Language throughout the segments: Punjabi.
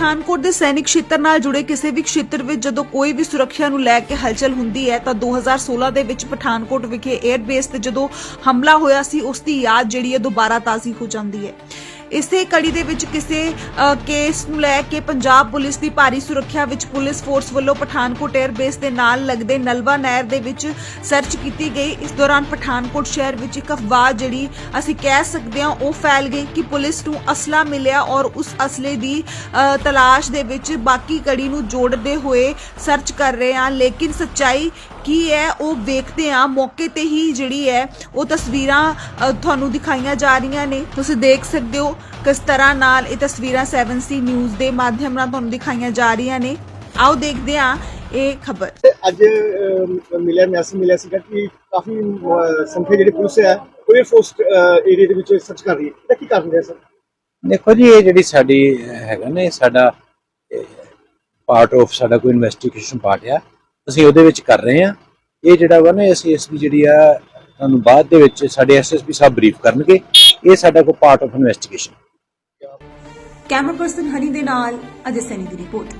ਪਠਾਨਕੋਟ ਦੇ ਸੈਨਿਕ ਖੇਤਰ ਨਾਲ ਜੁੜੇ ਕਿਸੇ ਵੀ ਖੇਤਰ ਵਿੱਚ ਜਦੋਂ ਕੋਈ ਵੀ ਸੁਰੱਖਿਆ ਨੂੰ ਲੈ ਕੇ ਹਲਚਲ ਹੁੰਦੀ ਹੈ, ਤਾਂ 2016 ਦੇ ਵਿੱਚ ਪਠਾਨਕੋਟ ਵਿਖੇ 에ਅਰ ਬੇਸ ਤੇ ਜਦੋਂ ਹਮਲਾ ਹੋਇਆ ਸੀ, ਉਸ ਦੀ ਯਾਦ ਜਿਹੜੀ ਹੈ ਦੁਬਾਰਾ ਤਾਜ਼ੀ ਹੋ ਜਾਂਦੀ ਹੈ। ਇਸੇ ਕੜੀ ਦੇ ਵਿੱਚ ਕਿਸੇ ਕੇਸ ਨੂੰ ਲੈ ਕੇ ਪੰਜਾਬ ਪੁਲਿਸ ਦੀ ਭਾਰੀ ਸੁਰੱਖਿਆ ਵਿੱਚ ਪੁਲਿਸ ਫੋਰਸ ਵੱਲੋਂ ਪਠਾਨਕੋਟ 에ਅਰ ਬੇਸ ਦੇ ਨਾਲ ਲੱਗਦੇ ਨਲਵਾ ਨਹਿਰ ਦੇ ਵਿੱਚ ਸਰਚ ਕੀਤੀ ਗਈ। ਇਸ ਦੌਰਾਨ ਪਠਾਨਕੋਟ ਸ਼ਹਿਰ ਵਿੱਚ ਇੱਕ ਅਫਵਾਹ ਜਿਹੜੀ ਅਸੀਂ ਕਹਿ ਸਕਦੇ ਹਾਂ, ਉਹ ਫੈਲ ਗਈ ਕਿ ਪੁਲਿਸ ਨੂੰ ਅਸਲਾ ਮਿਲਿਆ ਔਰ ਉਸ ਅਸਲੇ ਦੀ ਤਲਾਸ਼ ਦੇ ਵਿੱਚ ਬਾਕੀ ਕੜੀ ਨੂੰ ਜੋੜਦੇ ਹੋਏ ਸਰਚ ਕਰ ਰਹੇ ਹਾਂ। ਲੇਕਿਨ ਸੱਚਾਈ ਕੀ ਹੈ? ਉਹ ਵੇਖਦੇ ਹਾਂ। ਮੌਕੇ ਤੇ ਹੀ ਜਿਹੜੀ ਹੈ ਉਹ ਤਸਵੀਰਾਂ ਤੁਹਾਨੂੰ ਦਿਖਾਈਆਂ ਜਾ ਰਹੀਆਂ ਨੇ। ਤੁਸੀਂ ਦੇਖ ਸਕਦੇ ਹੋ ਕਿਸ ਤਰ੍ਹਾਂ ਨਾਲ ਇਹ ਤਸਵੀਰਾਂ 7C ਨਿਊਜ਼ ਦੇ ਮਾਧਿਅਮ ਨਾਲ ਤੁਹਾਨੂੰ ਦਿਖਾਈਆਂ ਜਾ ਰਹੀਆਂ ਨੇ। ਆਓ ਦੇਖਦੇ ਹਾਂ ਇਹ ਖਬਰ। ਅੱਜ ਮਿਲਿਆ ਮੈਸੇਜ ਮਿਲਿਆ ਸੀਗਾ ਕਿ ਕਾਫੀ ਸੰਖਿਆ ਜਿਹੜੀ ਪੁਲਿਸ ਹੈ ਉਹ ਇਹ ਫੋਰਸ ਏਰੀਆ ਦੇ ਵਿੱਚ ਸਰਚ ਕਰ ਰਹੀ ਹੈ। ਇਹਦਾ ਕੀ ਕਾਰਨ ਹੈ ਸਰ? ਦੇਖੋ ਜੀ ਇਹ ਜਿਹੜੀ ਸਾਡੀ ਹੈਗਾ ਨਾ ਇਹ ਸਾਡਾ ਪਾਰਟ ਆਫ ਸਾਡਾ ਕੋਈ ਇਨਵੈਸਟੀਗੇਸ਼ਨ ਪਾਰਟ ਆ। ਅਸੀਂ ਉਹਦੇ ਵਿੱਚ ਕਰ ਰਹੇ ਆ ਇਹ ਜਿਹੜਾ ਵਾ ਨਾ ਅਸੀਂ ਇਸ ਦੀ ਜਿਹੜੀ ਆ, ਤੁਹਾਨੂੰ ਬਾਅਦ ਦੇ ਵਿੱਚ ਸਾਡੇ ਐਸਐਸਪੀ ਸਾਹਿਬ ਬਰੀਫ ਕਰਨਗੇ। ਇਹ ਸਾਡਾ ਕੋਈ part of investigation camera person Honey ਦੇ ਨਾਲ ਅਜੇ ਸੈਨੀ ਦੀ ਰਿਪੋਰਟ।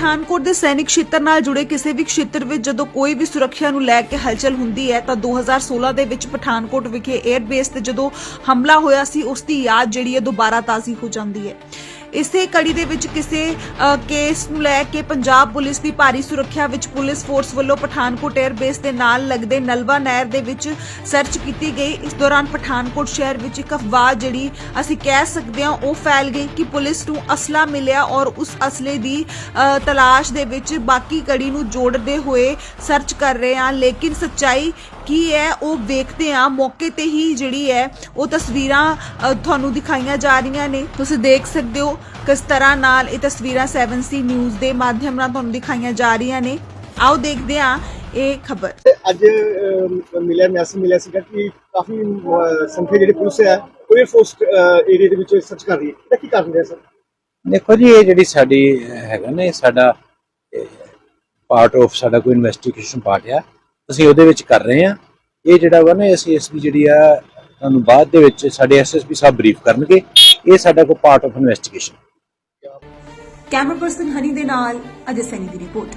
ਪਠਾਨਕੋਟ ਦੇ ਸੈਨਿਕ ਖੇਤਰ ਨਾਲ ਜੁੜੇ ਕਿਸੇ ਵੀ ਖੇਤਰ ਵਿੱਚ ਜਦੋਂ ਕੋਈ ਵੀ ਸੁਰੱਖਿਆ ਨੂੰ ਲੈ ਕੇ ਹਲਚਲ ਹੁੰਦੀ ਹੈ, ਤਾਂ 2016 ਦੇ ਵਿੱਚ ਪਠਾਨਕੋਟ ਵਿਖੇ 에ਅਰ ਬੇਸ ਤੇ ਜਦੋਂ ਹਮਲਾ ਹੋਇਆ ਸੀ, ਉਸ ਦੀ ਯਾਦ ਜਿਹੜੀ ਹੈ ਦੁਬਾਰਾ ਤਾਜ਼ੀ ਹੋ ਜਾਂਦੀ ਹੈ। ਇਸੇ ਕੜੀ ਦੇ ਵਿੱਚ ਕਿਸੇ ਕੇਸ ਨੂੰ ਲੈ ਕੇ ਪੰਜਾਬ ਪੁਲਿਸ ਦੀ ਭਾਰੀ ਸੁਰੱਖਿਆ ਵਿੱਚ ਪੁਲਿਸ ਫੋਰਸ ਵੱਲੋਂ ਪਠਾਨਕੋਟ 에ਅਰ ਬੇਸ ਦੇ ਨਾਲ ਲੱਗਦੇ ਨਲਵਾ ਨਹਿਰ ਦੇ ਵਿੱਚ ਸਰਚ ਕੀਤੀ ਗਈ। ਇਸ ਦੌਰਾਨ ਪਠਾਨਕੋਟ ਸ਼ਹਿਰ ਵਿੱਚ ਇੱਕ ਅਫਵਾਹ ਜਿਹੜੀ ਅਸੀਂ ਕਹਿ ਸਕਦੇ ਹਾਂ, ਉਹ ਫੈਲ ਗਈ ਕਿ ਪੁਲਿਸ ਨੂੰ ਅਸਲਾ ਮਿਲਿਆ ਔਰ ਉਸ ਅਸਲੇ ਦੀ ਤਲਾਸ਼ ਦੇ ਵਿੱਚ ਬਾਕੀ ਕੜੀ ਨੂੰ ਜੋੜਦੇ ਹੋਏ ਸਰਚ ਕਰ ਰਹੇ ਹਾਂ। ਲੇਕਿਨ ਸੱਚਾਈ ਕੀ ਹੈ, ਉਹ ਵੇਖਦੇ ਹਾਂ। ਮੌਕੇ ਤੇ ਹੀ ਜਿਹੜੀ ਹੈ, ਉਹ ਤਸਵੀਰਾਂ ਤੁਹਾਨੂੰ ਦਿਖਾਈਆਂ ਜਾ ਰਹੀਆਂ ਨੇ। ਤੁਸੀਂ ਦੇਖ ਸਕਦੇ ਹੋ ਕਿਸ ਤਰ੍ਹਾਂ ਨਾਲ ਇਹ ਤਸਵੀਰਾਂ 7C ਨਿਊਜ਼ ਦੇ ਮਾਧਿਅਮ ਨਾਲ ਤੁਹਾਨੂੰ ਦਿਖਾਈਆਂ ਜਾ ਰਹੀਆਂ ਨੇ? ਆਓ ਦੇਖਦੇ ਹਾਂ ਇਹ ਖਬਰ। ਅੱਜ ਮਿਲਿਆ ਮੈਸੇਜ ਮਿਲਿਆ ਸੀਗਾ ਕਿ ਕਾਫੀ ਸੰਖਿਆ ਜਿਹੜੀ ਪੁਲਿਸ ਹੈ ਇਹ ਫੋਰਸ ਏਰੀਆ ਦੇ ਵਿੱਚ ਸਰਚ ਕਰ ਰਹੀ ਹੈ। ਕੀ ਕਾਰਨ ਹੈ ਸਰ ਦੇਖੋ ਜੀ ਇਹ ਜਿਹੜੀ ਸਾਡੀ ਹੈਗਾ ਨਾ ਇਹ ਸਾਡਾ ਪਾਰਟ ਆਫ ਸਾਡਾ ਕੋਈ ਇਨਵੈਸਟੀਗੇਸ਼ਨ ਪਾਰਟ ਆ। ਅਸੀਂ ਉਹਦੇ ਵਿੱਚ ਕਰ ਰਹੇ ਆ ਇਹ ਜਿਹੜਾ ਵਾ ਨਾ ਅਸੀਂ ਇਸ ਦੀ ਜਿਹੜੀ ਆ ਤੁਹਾਨੂੰ ਬਾਅਦ ਦੇ ਵਿੱਚ ਸਾਡੇ ਐਸਐਸਪੀ ਸਾਹਿਬ ਬਰੀਫ ਕਰਨਗੇ। ਇਹ ਸਾਡਾ ਕੋਈ part of investigation camera person Honey ਦੇ ਨਾਲ ਅਜੇ ਸੈਨੀ ਦੀ ਰਿਪੋਰਟ।